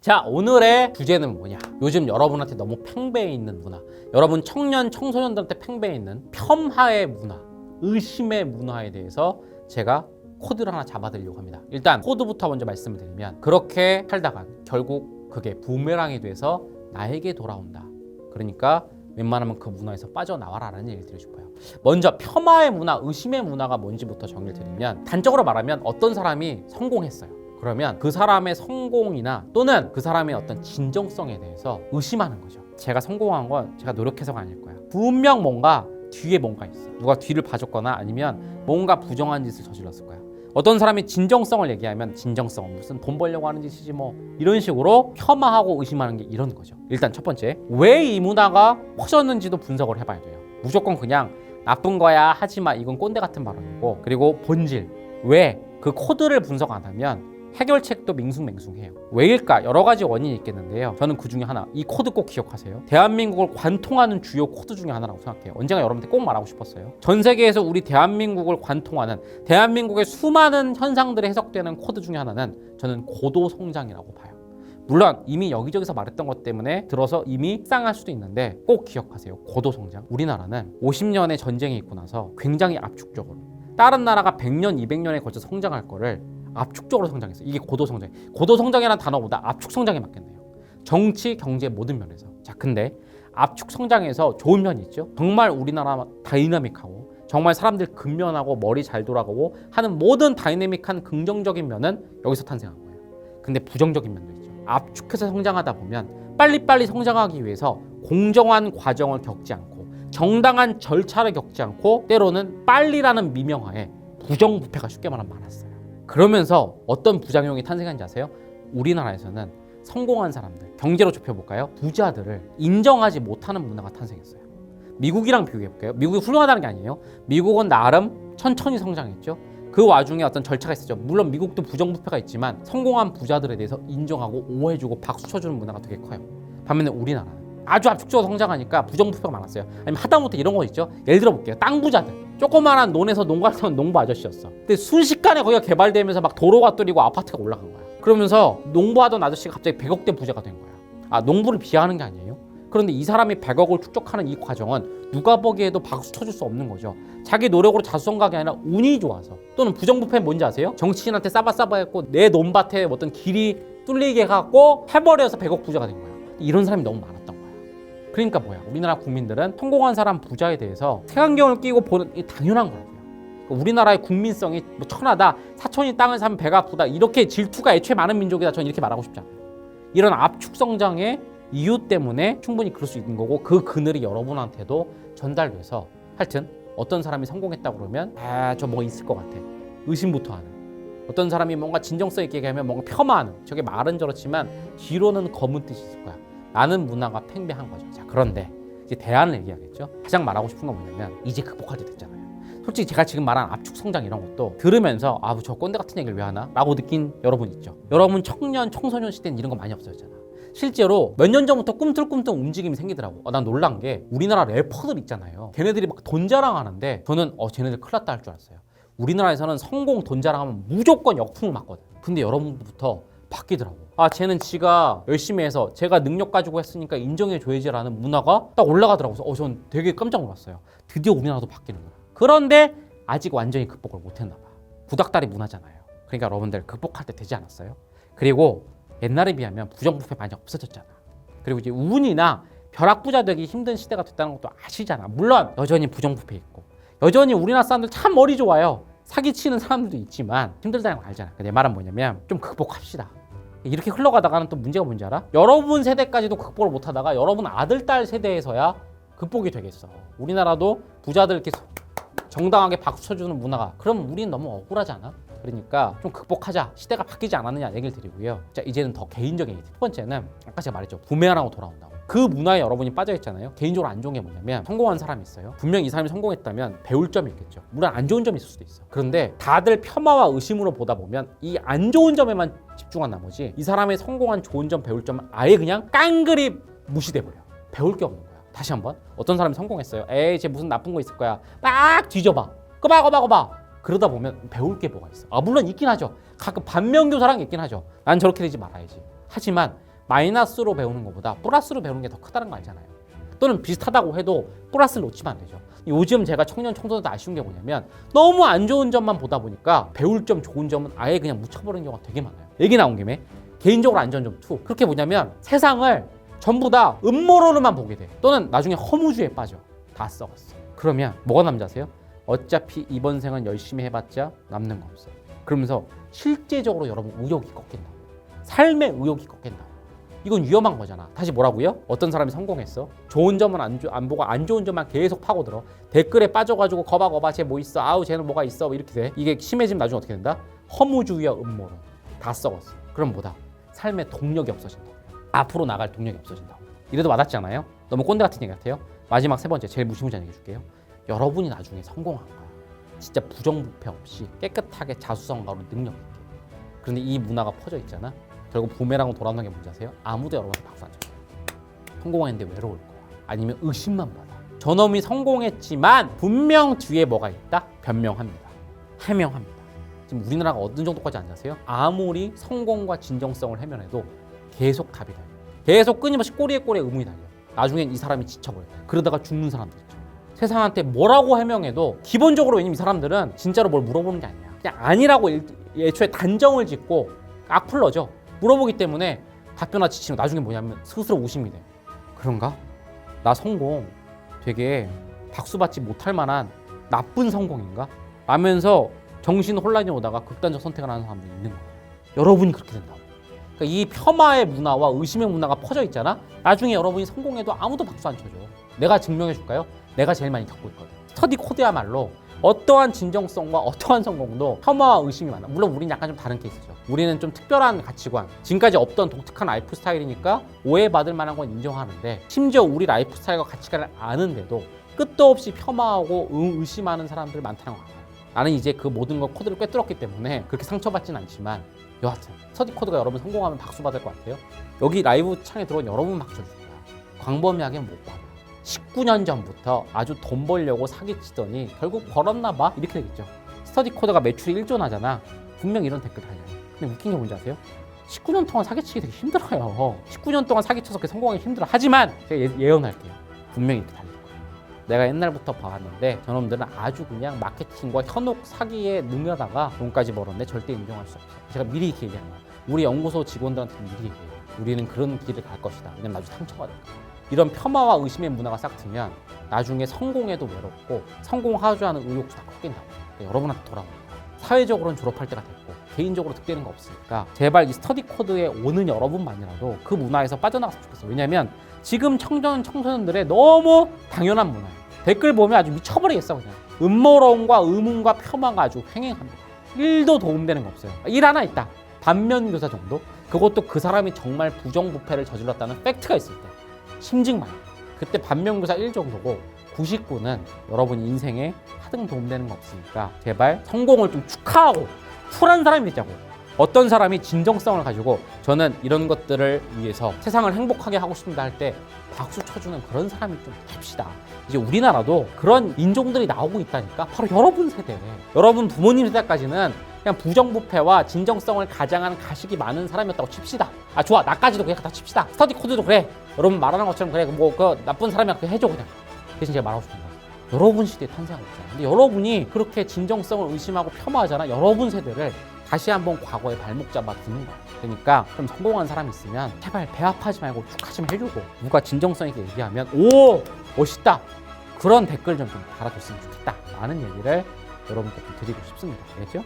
자 오늘의 주제는 뭐냐? 요즘 여러분한테 너무 팽배해 있는 문화. 여러분 청년 청소년들한테 팽배해 있는 폄하의 문화 의심의 문화에 대해서 제가 코드를 하나 잡아드리려고 합니다. 일단 코드부터 먼저 말씀을 드리면 그렇게 살다가 결국 그게 부메랑이 돼서 나에게 돌아온다. 그러니까 웬만하면 그 문화에서 빠져나와라라는 얘기를 드리고 싶어요. 먼저 폄하의 문화 의심의 문화가 뭔지부터 정리를 드리면 단적으로 말하면 어떤 사람이 성공했어요 그러면 그 사람의 성공이나 또는 그 사람의 어떤 진정성에 대해서 의심하는 거죠. 제가 성공한 건 제가 노력해서가 아닐 거야. 분명 뭔가 뒤에 뭔가 있어. 누가 뒤를 봐줬거나 아니면 뭔가 부정한 짓을 저질렀을 거야. 어떤 사람이 진정성을 얘기하면 진정성은 무슨 돈 벌려고 하는 짓이지 뭐 이런 식으로 폄하하고 의심하는 게 이런 거죠. 일단 첫 번째 왜 이 문화가 퍼졌는지도 분석을 해봐야 돼요. 무조건 그냥 나쁜 거야 하지 마 이건 꼰대 같은 발언이고 그리고 본질 왜 그 코드를 분석 안 하면 해결책도 밍숭맹숭해요. 왜일까? 여러 가지 원인이 있겠는데요. 저는 그 중에 하나, 이 코드 꼭 기억하세요. 대한민국을 관통하는 주요 코드 중에 하나라고 생각해요. 언젠가 여러분한테 꼭 말하고 싶었어요. 전 세계에서 우리 대한민국을 관통하는 대한민국의 수많은 현상들이 해석되는 코드 중에 하나는 저는 고도 성장이라고 봐요. 물론 이미 여기저기서 말했던 것 때문에 들어서 이미 식상할 수도 있는데 꼭 기억하세요. 고도 성장. 우리나라는 50년의 전쟁이 있고 나서 굉장히 압축적으로 다른 나라가 100년, 200년에 걸쳐 성장할 거를 압축적으로 성장했어요. 이게 고도 성장. 고도 성장이라는 단어보다 압축 성장이 맞겠네요. 정치, 경제 모든 면에서. 자, 근데 압축 성장에서 좋은 면이 있죠. 정말 우리나라 다이나믹하고 정말 사람들 근면하고 머리 잘 돌아가고 하는 모든 다이내믹한 긍정적인 면은 여기서 탄생한 거예요. 근데 부정적인 면도 있죠. 압축해서 성장하다 보면 빨리빨리 성장하기 위해서 공정한 과정을 겪지 않고 정당한 절차를 겪지 않고 때로는 빨리라는 미명하에 부정부패가 쉽게 말하면 많았어요. 그러면서 어떤 부작용이 탄생한지 아세요? 우리나라에서는 성공한 사람들, 경제로 좁혀볼까요? 부자들을 인정하지 못하는 문화가 탄생했어요. 미국이랑 비교해볼까요? 미국이 훌륭하다는 게 아니에요. 미국은 나름 천천히 성장했죠. 그 와중에 어떤 절차가 있었죠. 물론 미국도 부정부패가 있지만 성공한 부자들에 대해서 인정하고 오해주고 박수 쳐주는 문화가 되게 커요. 반면에 우리나라는 아주 압축적으로 성장하니까 부정부패가 많았어요. 아니면 하다못해 이런 거 있죠. 예를 들어 볼게요. 땅 부자들. 조그마한 논에서 농가했던 농부 아저씨였어. 근데 순식간에 거기가 개발되면서 막 도로가 뚫리고 아파트가 올라간 거야. 그러면서 농부하던 아저씨가 갑자기 100억대 부자가 된 거야. 아, 농부를 비하하는 게 아니에요. 그런데 이 사람이 100억을 축적하는 이 과정은 누가 보기에도 박수 쳐줄 수 없는 거죠. 자기 노력으로 자수성가가 아니라 운이 좋아서 또는 부정부패 뭔지 아세요? 정치인한테 싸바싸바 했고 내 논밭에 어떤 길이 뚫리게 해갖고 해버려서 100억 부자가 된 거야. 이런 사람이 너무 거야. 그러니까 뭐야? 우리나라 국민들은 성공한 사람 부자에 대해서 색안경을 끼고 보는 이 당연한 거라고요. 그러니까 우리나라의 국민성이 뭐 천하다, 사촌이 땅을 사면 배가 아프다 이렇게 질투가 애초에 많은 민족이다. 저는 이렇게 말하고 싶지 않아요. 이런 압축 성장의 이유 때문에 충분히 그럴 수 있는 거고 그 그늘이 여러분한테도 전달돼서 하여튼 어떤 사람이 성공했다 그러면 아 저 뭐 있을 것 같아 의심부터 하는 어떤 사람이 뭔가 진정성 있게 얘기하면 뭔가 폄하하는 저게 말은 저렇지만 뒤로는 검은 뜻이 있을 거야 라는 문화가 팽배한 거죠 자 그런데 이제 대안을 얘기하겠죠 가장 말하고 싶은 건 뭐냐면 이제 극복할 때 됐잖아요 솔직히 제가 지금 말한 압축 성장 이런 것도 들으면서 아저 꼰대 같은 얘기를 왜 하나 라고 느낀 여러분 있죠 여러분 청년 청소년 시대는 이런 거 많이 없어졌잖아 실제로 몇 년 전부터 꿈틀꿈틀 움직임이 생기더라고. 어, 난 놀란 게 우리나라 래퍼들 있잖아요. 걔네들이 막 돈 자랑하는데 저는 어 쟤네들 큰일 났다 할 줄 알았어요. 우리나라에서는 성공 돈 자랑하면 무조건 역풍을 맞거든. 근데 여러분부터 바뀌더라고. 아 쟤는 지가 열심히 해서 제가 능력 가지고 했으니까 인정해 줘야지라는 문화가 딱 올라가더라고요. 그래서 어 전 되게 깜짝 놀랐어요. 드디어 우리나라도 바뀌는 거야. 그런데 아직 완전히 극복을 못했나 봐. 구닥다리 문화잖아요. 그러니까 여러분들 극복할 때 되지 않았어요? 그리고 옛날에 비하면 부정부패 많이 없어졌잖아. 그리고 이제 운이나 벼락부자 되기 힘든 시대가 됐다는 것도 아시잖아. 물론 여전히 부정부패 있고 여전히 우리나라 사람들 참 머리 좋아요. 사기치는 사람들도 있지만 힘들다는 걸 알잖아. 내 말은 뭐냐면 좀 극복합시다. 이렇게 흘러가다가는 또 문제가 뭔지 알아? 여러분 세대까지도 극복을 못하다가 여러분 아들 딸 세대에서야 극복이 되겠어. 우리나라도 부자들 이렇게 정당하게 박수 쳐주는 문화가 그럼 우리는 너무 억울하지 않아? 그러니까 좀 극복하자 시대가 바뀌지 않았느냐 얘기를 드리고요 자 이제는 더 개인적인 얘기 첫 번째는 아까 제가 말했죠 부메랑하고 돌아온다고 그 문화에 여러분이 빠져 있잖아요. 개인적으로 안 좋은 게 뭐냐면 성공한 사람이 있어요. 분명 히이 사람이 성공했다면 배울 점이 있겠죠. 물론 안 좋은 점이 있을 수도 있어. 그런데 다들 폄하와 의심으로 보다 보면 이 안 좋은 점에만 집중한 나머지 이 사람의 성공한 좋은 점 배울 점은 아예 그냥 깡그리 무시돼 버려. 배울 게 없는 거야. 다시 한번. 어떤 사람이 성공했어요? 에이 쟤 무슨 나쁜 거 있을 거야. 막 뒤져봐. 거봐 거봐 거봐. 그러다 보면 배울 게 뭐가 있어? 아 물론 있긴 하죠. 가끔 반면교사랑 있긴 하죠. 난 저렇게 되지 말아야지. 하지만 마이너스로 배우는 것보다 플러스로 배우는 게 더 크다는 거 알잖아요. 또는 비슷하다고 해도 플러스를 놓치면 안 되죠. 요즘 제가 청년 청소년들 아쉬운 게 뭐냐면 너무 안 좋은 점만 보다 보니까 배울 점 좋은 점은 아예 그냥 묻혀버리는 경우가 되게 많아요. 얘기 나온 김에 개인적으로 안 좋은 점 2. 그렇게 뭐냐면 세상을 전부 다 음모론으로만 보게 돼. 또는 나중에 허무주의에 빠져. 다 썩었어. 그러면 뭐가 남자세요? 어차피 이번 생은 열심히 해봤자 남는 거 없어. 그러면서 실제적으로 여러분 의욕이 꺾인다. 삶의 의욕이 꺾인다. 이건 위험한 거잖아. 다시 뭐라고요? 어떤 사람이 성공했어? 좋은 점은 안, 조- 안 보고 안 좋은 점만 계속 파고들어. 댓글에 빠져가지고 거봐 거봐 쟤 뭐 있어? 아우 쟤는 뭐가 있어? 뭐 이렇게 돼. 이게 심해지면 나중에 어떻게 된다? 허무주의와 음모론 다 썩었어. 그럼 뭐다? 삶의 동력이 없어진다. 앞으로 나갈 동력이 없어진다. 이래도 와닿지 않아요? 너무 꼰대 같은 얘기 같아요. 마지막 세 번째 제일 무시무시한 얘기 줄게요. 여러분이 나중에 성공한 거야. 진짜 부정부패 없이 깨끗하게 자수성가로 능력 있게. 그런데 이 문화가 퍼져 있잖아. 결국 부메랑으로 돌아오는 게 뭔지 아세요? 아무도 여러분한테 박수 안 쳐. 성공했는데 외로울 거야. 아니면 의심만 받아. 저놈이 성공했지만 분명 뒤에 뭐가 있다? 변명합니다. 해명합니다. 지금 우리나라가 어느 정도까지 앉았어요? 아무리 성공과 진정성을 해면해도 계속 답이 달려. 계속 끊임없이 꼬리에 꼬리에 의문이 달려. 나중엔 이 사람이 지쳐버려. 그러다가 죽는 사람들 있죠. 세상한테 뭐라고 해명해도 기본적으로 왜냐면 이 사람들은 진짜로 뭘 물어보는 게 아니야. 그냥 아니라고 일- 애초에 단정을 짓고 악플러죠. 물어보기 때문에 답변하 지치면 나중에 뭐냐면 스스로 돼. 그런가? 나 성공 되게 박수 받지 못할 만한 나쁜 성공인가? 라면서 정신 혼란이 오다가 극단적 선택을 하는 사람도 있는 거예요. 여러분이 그렇게 된다고. 그러니까 이 폄하의 문화와 의심의 문화가 퍼져 있잖아. 나중에 여러분이 성공해도 아무도 박수 안 쳐줘. 내가 증명해 줄까요? 내가 제일 많이 겪고 있거든. 스터디 코드야말로 어떠한 진정성과 어떠한 성공도 혐오와 의심이 많아. 물론 우리는 약간 좀 다른 케이스죠. 우리는 좀 특별한 가치관, 지금까지 없던 독특한 라이프 스타일이니까 오해받을 만한 건 인정하는데 심지어 우리 라이프 스타일과 가치관을 아는데도 끝도 없이 폄하하고 의- 의심하는 사람들이 많다는 거 알아요. 나는 이제 그 모든 걸 코드를 꿰뚫었기 때문에 그렇게 상처받진 않지만 여하튼 스터디 코드가 여러분 성공하면 박수 받을 것 같아요. 여기 라이브 창에 들어온 여러분 박수 줄 거야. 광범위하게 못 받아. 19년 전부터 아주 돈 벌려고 사기치더니 결국 벌었나 봐 이렇게 되겠죠. 스터디 코드가 매출이 1조 나잖아. 분명 이런 댓글 달려요. 근데 웃긴 게 뭔지 아세요? 19년 동안 사기치기 되게 힘들어요. 19년 동안 사기쳐서 그 성공하기 힘들어. 하지만 제가 예, 예언할게요. 분명히 이렇게 달릴 거예요. 내가 옛날부터 봐왔는데 저놈들은 아주 그냥 마케팅과 현혹 사기에 능하다가 돈까지 벌었는데 절대 인정할 수 없어. 제가 미리 이렇게 얘기하는 거야. 우리 연구소 직원들한테 미리 얘기해요. 우리는 그런 길을 갈 것이다. 왜냐면 나중에 상처가 될 거야. 이런 폄하와 의심의 문화가 싹 트면 나중에 성공해도 외롭고 성공하자 하는 의욕도 다 꺾인다고. 그러니까 여러분한테 돌아옵니다. 사회적으로는 졸업할 때가 됐고 개인적으로 득되는 거 없으니까 제발 이 스터디 코드에 오는 여러분만이라도 그 문화에서 빠져나갔으면 좋겠어요. 왜냐하면 지금 청년 청소년들의 너무 당연한 문화예요. 댓글 보면 아주 미쳐버리겠어 그냥. 음모론과 의문과 폄하가 아주 횡행합니다. 1도 도움되는 거 없어요. 일 하나 있다. 반면 교사 정도? 그것도 그 사람이 정말 부정부패를 저질렀다는 팩트가 있을 때. 심증만. 그때 반면교사 1 정도고 99는 여러분 인생에 하등 도움되는 거 없으니까 제발 성공을 좀 축하하고 쿨한 사람이 되자고. 어떤 사람이 진정성을 가지고 저는 이런 것들을 위해서 세상을 행복하게 하고 싶다 할 때 박수 쳐주는 그런 사람이 좀 됩시다. 이제 우리나라도 그런 인종들이 나오고 있다니까 바로 여러분 세대. 여러분 부모님 세대까지는 그냥 부정부패와 진정성을 가장한 가식이 많은 사람이었다고 칩시다. 아 좋아 나까지도 그냥 다 칩시다. 스터디 코드도 그래. 여러분 말하는 것처럼 그래 뭐 그 나쁜 사람이야 그 해줘 그냥. 대신 제가 말하고 싶은 건 여러분 시대에 탄생하고 있잖아요. 근데 여러분이 그렇게 진정성을 의심하고 폄하하잖아. 여러분 세대를 다시 한번 과거에 발목 잡아 두는 거야. 그러니까 좀 성공한 사람이 있으면 제발 배 아파하지 말고 축하 좀 해주고 누가 진정성 있게 얘기하면 오 멋있다 그런 댓글 좀, 좀 달아줬으면 좋겠다 라는 얘기를 여러분께 좀 드리고 싶습니다. 알겠죠?